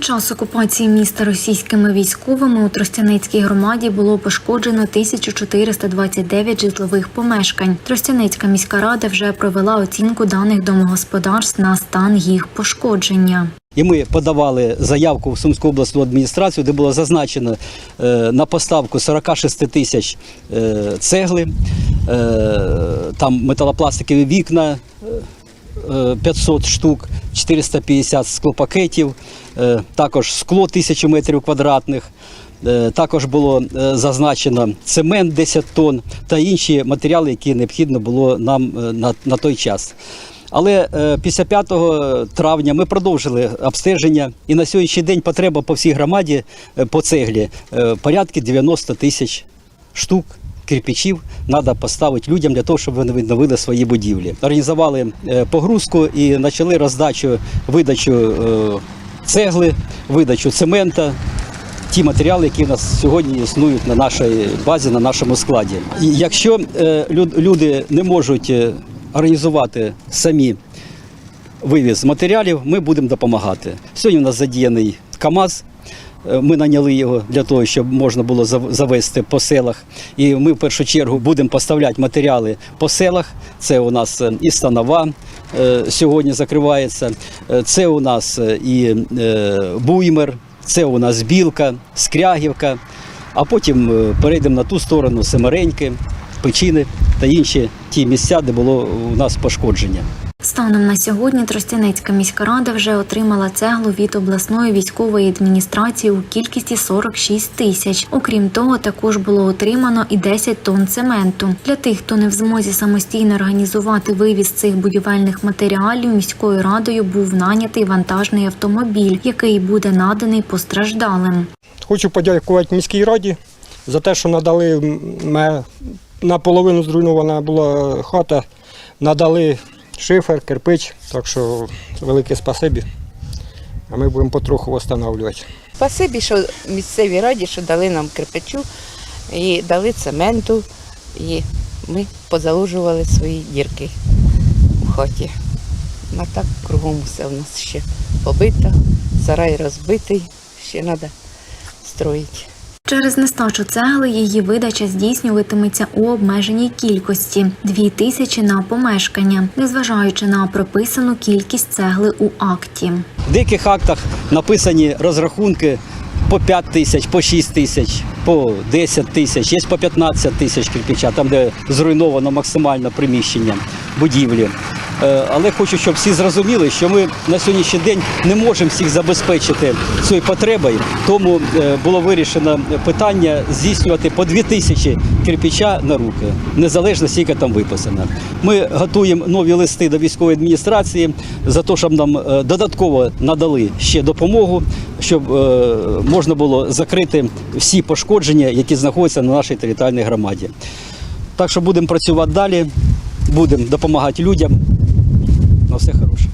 Під час окупації міста російськими військовими у Тростяницькій громаді було пошкоджено 1429 житлових помешкань. Тростяницька міська рада вже провела оцінку даних домогосподарств на стан їх пошкодження. І ми подавали заявку в Сумську обласну адміністрацію, де було зазначено е, на поставку 46 тисяч е, цегли, е, там металопластикові вікна 500 штук, 450 склопакетів, е, також скло 1000 метрів квадратних. Е, Також було е, зазначено цемент 10 тонн та інші матеріали, які необхідно було нам е, на, на той час. Але е, після 5 травня ми продовжили обстеження, і на сьогоднішній день потреба по всій громаді е, по цеглі е, порядки 90 тисяч штук. Кирпичів треба поставити людям для того, щоб вони відновили свої будівлі. Організували е, погрузку і почали роздачу, видачу е, цегли, видачу цемента, ті матеріали, які в нас сьогодні існують на нашій базі, на нашому складі. І якщо е, люди не можуть організувати самі вивіз матеріалів, ми будемо допомагати. Сьогодні у нас задіяний КАМАЗ. Е, Ми наняли його для того, щоб можна було завести по селах. І ми в першу чергу будемо поставляти матеріали по селах. Це у нас е, і станова е, сьогодні закривається, це у нас і буймер, це у нас білка, скрягівка. А потім перейдемо на ту сторону Семереньки, Печіни та інші ті місця, де було у нас пошкодження. Станом на сьогодні Тростянецька міська рада вже отримала цеглу від обласної військової адміністрації у кількості 46 тисяч. Окрім того, також було отримано і 10 тонн цементу. Для тих, хто не в змозі самостійно організувати вивіз цих будівельних матеріалів, міською радою був нанятий вантажний автомобіль, який буде наданий постраждалим. Хочу подякувати міській раді за те, що надали наполовину зруйнована була хата, надали шифер, кирпич, так що велике спасибі. А ми будемо потроху встановлювати. Спасибі, що місцевій раді, що дали нам кирпичу і дали цементу, і ми позаложували свої дірки в хаті. А так кругом все в нас ще побито, сарай розбитий, ще треба строїти. Через нестачу цегли її видача здійснюватиметься у обмеженій кількості дві тисячі на помешкання, незважаючи на прописану кількість цегли у акті. В деяких актах написані розрахунки по 5 тисяч, по 6 тисяч, по 10 тисяч, є по 15 тисяч кирпича, там де зруйновано максимально приміщення будівлі. Е, Але хочу, щоб всі зрозуміли, що ми на сьогоднішній день не можемо всіх забезпечити цією потребою. Тому е, було вирішено питання здійснювати по 2 тисячі кирпича на руки, незалежно скільки там виписано. Ми готуємо нові листи до військової адміністрації за те, щоб нам е, додатково надали ще допомогу, щоб можна було закрити всі пошкодження, які знаходяться на нашій територіальній громаді. Так що будемо працювати далі, будемо допомагати людям. На все хороше.